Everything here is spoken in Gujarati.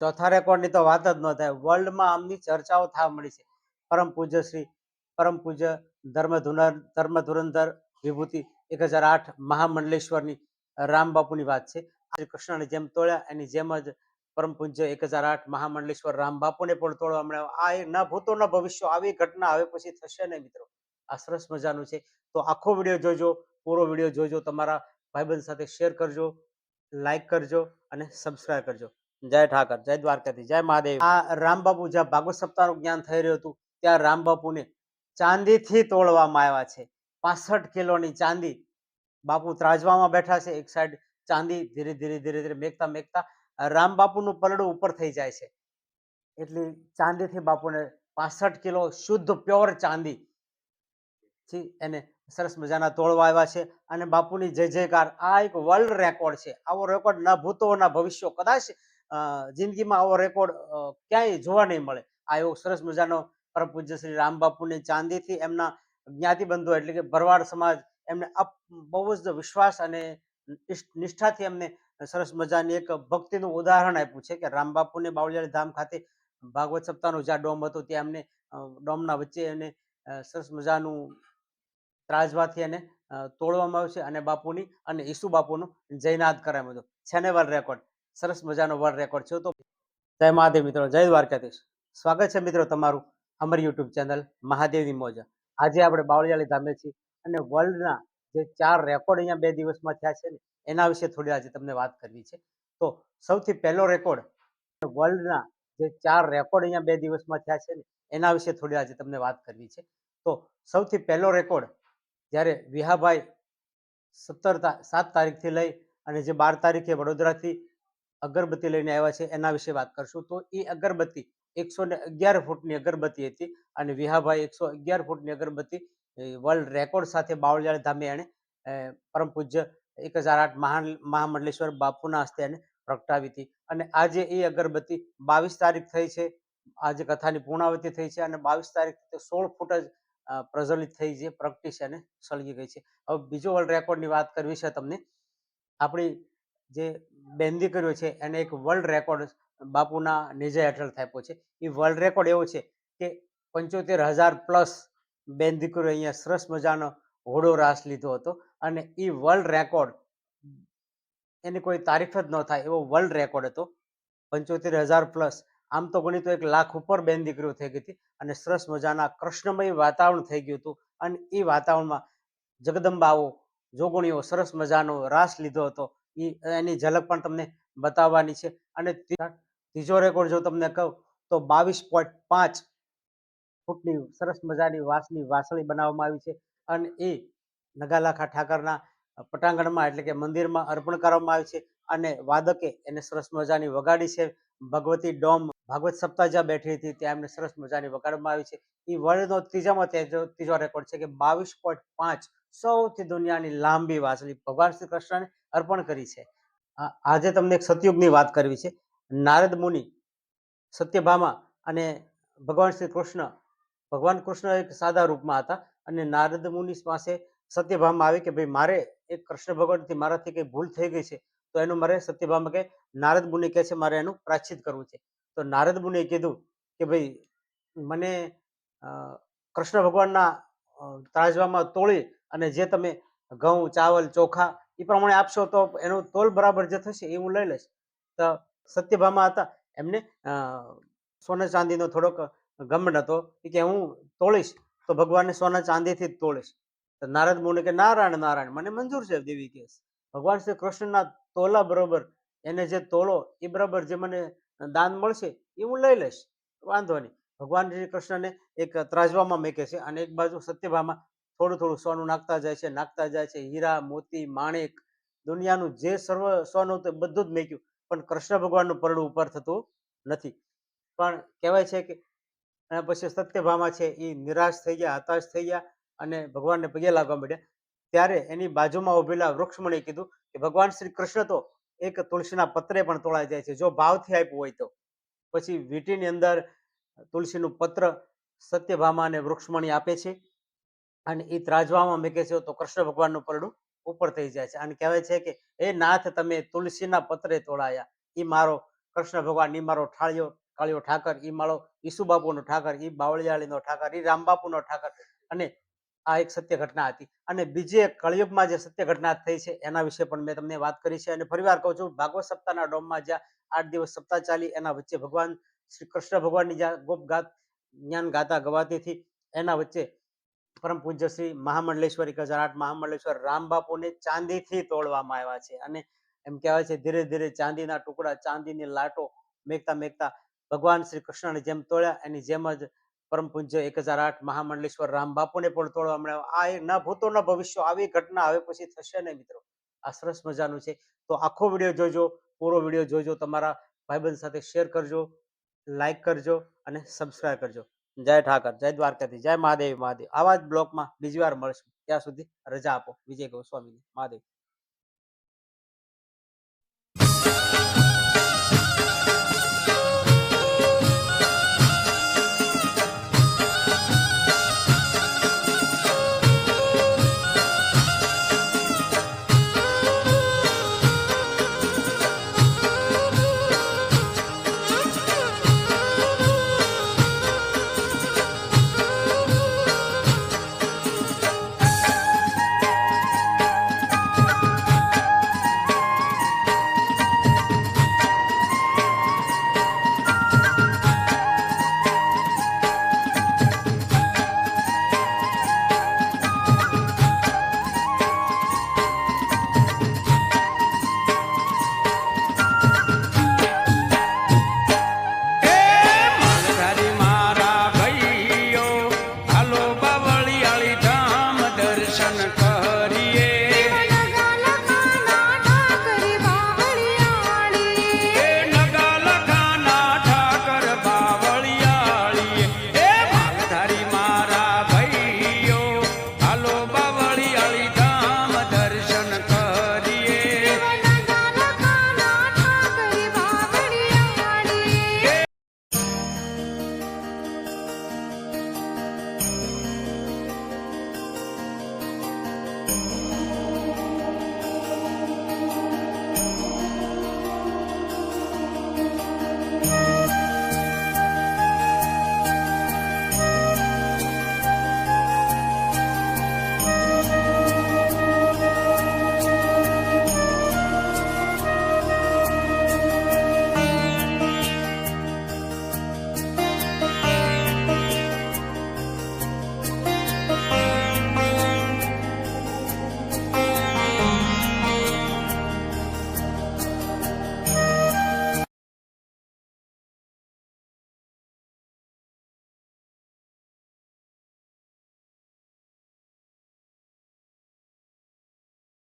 ચોથા રેકોર્ડની તો વાત જ ન થાય. વર્લ્ડમાં આમની ચર્ચાઓ થવા મળી છે. પરમ પૂજ્ય શ્રી, પરમ પૂજ્ય ધર્મ ધુનર ધર્મ ધુરંધર વિભૂતિ, એક હજાર આઠ મહામંડલેશ્વરની રામ બાપુની વાત છે. શ્રી કૃષ્ણને જેમ તોડ્યા, એની જેમ જ પરમ પૂજ્ય એક હજાર આઠ મહામંડલેશ્વર રામ બાપુને પણ તોડવા મળ્યા. આ ન ભૂતો, ન ભવિષ્ય, આવી ઘટના હવે પછી થશે ને મિત્રો. આ સરસ મજાનું છે. તો આખો વીડિયો જોજો, પૂરો વીડિયો જોજો, તમારા ભાઈબંધ સાથે શેર કરજો, લાઈક કરજો અને સબસ્ક્રાઈબ કરજો. જય ઠાકર, જય દ્વારકાથી જય મહાદેવ. આ રામબાપુ જ્યાં ભાગવત સપ્તાહનું જ્ઞાન થઈ રહ્યું હતું, ત્યાં રામબાપુને ચાંદીથી તોડવામાં આવ્યા છે. પાસઠ કિલોની ચાંદી બાપુ ત્રાજવામાં બેઠા છે. એક સાઈડ ચાંદી ધીરે ધીરે ધીરે ધીરે મેકતા મેકતા રામબાપુનું પલડું ઉપર થઈ જાય છે. એટલી ચાંદીથી બાપુને પાસઠ કિલો શુદ્ધ પ્યોર ચાંદી થી એને સરસ મજાના તોડવા આવ્યા છે. અને બાપુની જય જયકાર આ એક વર્લ્ડ રેકોર્ડ છે. આવો રેકોર્ડ ના ભૂતો, ના ભવિષ્યો કદાચ જિંદગીમાં આવો રેકોર્ડ ક્યાંય જોવા નહીં મળે. આ એવો સરસ મજાનો પરમ પૂજ્ય શ્રી રામ બાપુની ચાંદીથી એમના જ્ઞાતિબંધો એટલે કે ભરવાડ સમાજ એમને અપ, બહુ જ વિશ્વાસ અને નિષ્ઠાથી એમને સરસ મજાની એક ભક્તિનું ઉદાહરણ આપ્યું છે કે રામ બાપુને બાવળિયાળી ધામ ખાતે ભાગવત સપ્તાહનું જ્યાં ડોમ હતો ત્યાં એમને ડોમના વચ્ચે એને સરસ મજાનું ત્રાજવાથી એને તોડવામાં આવ્યું છે અને બાપુની અને ઈસુ બાપુનું જયનાદ કરાવ્યું હતું. છે ને રેકોર્ડ સરસ મજાનો વર્લ્ડ રેકોર્ડ છે. તો જય મહાદેવ મિત્રો, જય દ્વારકાધીશ. સ્વાગત છે મિત્રો તમારું અમારી યુટ્યુબ ચેનલ મહાદેવની મોજ. આજે આપણે બાવળિયાળી ધામે છીએ અને વર્લ્ડના જે ચાર રેકોર્ડ અહીંયા બે દિવસમાં થયા છે ને, એના વિશે થોડી આજે તમને વાત કરવી છે. તો સૌથી પહેલો રેકોર્ડ વર્લ્ડના જે ચાર રેકોર્ડ અહીંયા બે દિવસમાં થયા છે ને, એના વિશે થોડી આજે તમને વાત કરવી છે. તો સૌથી પહેલો રેકોર્ડ જ્યારે વિહાભાઈ સત્તર સાત તારીખથી લઈ અને જે બાર તારીખે વડોદરાથી અગરબત્તી લઈને આવ્યા છે, એના વિશે વાત કરશું. તો એ અગરબત્તી એકસો ને અગિયાર ફૂટની અગરબત્તી હતી અને વિહાભાઈ એકસો અગિયાર ફૂટની અગરબત્તી વર્લ્ડ રેકોર્ડ સાથે બાવળિયાળ ધામે એણે પરમ પૂજ્ય એક હજાર આઠ મહાન, મહામંડલેશ્વર બાપુના હસ્તે એને પ્રગટાવી હતી. અને આજે એ અગરબત્તી બાવીસ તારીખ થઈ છે, આજે કથાની પૂર્ણાવતિ થઈ છે અને બાવીસ તારીખ સોળ ફૂટ જ પ્રજ્વલિત થઈ છે પ્રગટી છે અને સળગી ગઈ છે. હવે બીજો વર્લ્ડ રેકોર્ડની વાત કરવી છે તમને. આપણી જે બેન દીકરીઓ છે, એને એક વર્લ્ડ રેકોર્ડ બાપુના નિજય હેઠળ થાપ્યો છે. એ વર્લ્ડ રેકોર્ડ એવો છે કે પંચોતેર હજાર પ્લસ બેન દીકરીઓ અહીંયા સરસ મજાનો ઘોડો રાસ લીધો હતો અને એ વર્લ્ડ રેકોર્ડ એની કોઈ તારીફ જ ન થાય એવો વર્લ્ડ રેકોર્ડ હતો. પંચોતેર હજાર પ્લસ આમ તો ગણી એક લાખ ઉપર બેન દીકરીઓ થઈ ગઈ હતી અને સરસ મજાના કૃષ્ણમય વાતાવરણ થઈ ગયું હતું અને એ વાતાવરણમાં જગદંબાઓ, જોગણીઓ સરસ મજાનો રાસ લીધો હતો. એની ઝલક પણ તમને બતાવવાની છે. અને ત્રીજો રેકોર્ડ જો તમને કહું, તો બાવીસ પોઈન્ટ પાંચ ફૂટની સરસ મજાની વાંસની વાસળી બનાવવામાં આવી છે. અને એ નગાલાખા ઠાકરના પટાંગણમાં એટલે કે મંદિરમાં અર્પણ કરવામાં આવી છે. અને વાદકે એને સરસ મજાની વગાડી છે. ભગવતી ડોમ ભાગવત સપ્તાહ જ્યાં બેઠી હતી ત્યાં એમને સરસ મજાની વગાડવામાં આવી છે. એ વર્લ્ડનો ત્રીજામાં ત્રીજો રેકોર્ડ છે કે બાવીસ પોઈન્ટ પાંચ સૌથી દુનિયાની લાંબી વાંસળી ભગવાન શ્રી કૃષ્ણને અર્પણ કરી છે. આજે તમને એક સતયુગની વાત કરવી છે. નારદ મુનિ, સત્યભામા અને ભગવાન શ્રી કૃષ્ણ, ભગવાન કૃષ્ણ એક સાદા રૂપમાં હતા અને નારદ મુનિ પાસે સત્યભામા આવી કે ભાઈ મારે એક કૃષ્ણ ભગવાનથી મારાથી કંઈ ભૂલ થઈ ગઈ છે, તો એનું મારે સત્યભામા કે નારદ મુનિ કહે છે મારે એનું પ્રાચિત કરવું છે. તો નારદ મુનિએ કીધું કે ભાઈ મને કૃષ્ણ ભગવાનના ત્રાજવામાં તોળી અને જે તમે ઘઉં, ચાવલ, ચોખા એ પ્રમાણે આપશો તો એનો તોલ બરાબર જે થશે એ હું લઈ લઈશ. તો સત્યભામા હતા. એમને સોના ચાંદીનો થોડોક ગમન હતો કે હું તોળીશ તો ભગવાનને સોના ચાંદીથી જ તોળીશ. તો નારદ મુનિ કે નારાયણ નારાયણ, મને મંજૂર છે દેવી કેસ. ભગવાન શ્રી કૃષ્ણના તોલા બરોબર એને જે તોલો એ બરાબર જે મને દાન મળશે એ હું લઈ લઈશ. વાંધો નહીં. ભગવાન શ્રી કૃષ્ણને એક ત્રાજવામાં મેકે છે અને એક બાજુ સત્યભામાં થોડું થોડું સોનું નાખતા જાય છે, નાખતા જાય છે, હીરા, મોતી, માણેક, દુનિયાનું જે સર્વ સોનું બધું જ મેક્યું. પણ કૃષ્ણ ભગવાનનું પરડું ઉપર થતું નથી. પણ કહેવાય છે કે એના પછી સત્યભામા છે એ નિરાશ થઈ ગયા, હતાશ થઈ ગયા અને ભગવાનને પગે લાગવા માંડ્યા. ત્યારે એની બાજુમાં ઉભેલા વૃક્ષમણીએ કીધું કે ભગવાન શ્રી કૃષ્ણ તો એક તુલસીના પત્રે પણ તોળાઈ જાય છે. જો ભાવથી આપ્યું હોય તો. પછી વીંટીની અંદર તુલસીનું પત્ર સત્યભામાને વૃક્ષમણી આપે છે અને એ ત્રાજવામાં મેકે છે તો કૃષ્ણ ભગવાનનું પરડું ઉપર થઈ જાય છે. અને કહેવાય છે કે એ નાથ, તમે તુલસીના પત્રે તોડાયા. એ મારો કૃષ્ણ ભગવાન એ મારો ઠાળિયો, કાળિયો ઠાકર એ મારો ઈસુબાપુનો ઠાકર એ બાવળિયાળીનો ઠાકર એ રામબાપુનો ઠાકર. અને આ એક સત્ય ઘટના હતી. અને બીજી એક કળિયુગમાં જે સત્ય ઘટના થઈ છે એના વિશે પણ મેં તમને વાત કરી છે. અને ફરીવાર કહું છું, ભાગવત સપ્તાહના ડોમમાં જ્યાં આઠ દિવસ સપ્તાહ ચાલી, એના વચ્ચે ભગવાન શ્રી કૃષ્ણ ભગવાનની ગોપ ગાત, જ્ઞાન ગાતા ગવાતીથી એના વચ્ચે પરમ પૂજ્ય શ્રી મહામંડલેશ્વર એક હજાર આઠ મહામંડલેશ્વર રામ બાપુને ચાંદીથી તોડવામાં આવ્યા છે. અને એમ કહેવાય છે, ધીરે ધીરે ચાંદીના ટુકડા, ચાંદીની લાટો મેકતા મેકતા ભગવાન શ્રી કૃષ્ણને જેમ તોડ્યા, એની જેમ જ પરમ પૂજ્ય એક હજાર આઠ મહામંડલેશ્વર રામ બાપુને પણ તોડવામાં આવ્યા આ ન ભૂતો ન ભવિષ્ય, આવી ઘટના હવે પછી થશે ને મિત્રો. આ સરસ મજાનું છે. તો આખો વીડિયો જોજો, પૂરો વીડિયો જોજો, તમારા ભાઈબંધ સાથે શેર કરજો. લાઈક કરજો અને સબસ્ક્રાઇબ કરજો. જય ઠાકર, જય દ્વારકાથી જય મહાદેવ મહાદેવ. આવા જ બ્લોકમાં બીજી વાર મળશું. ત્યાં સુધી રજા આપો. વિજય ગોસ્વામી મહાદેવ.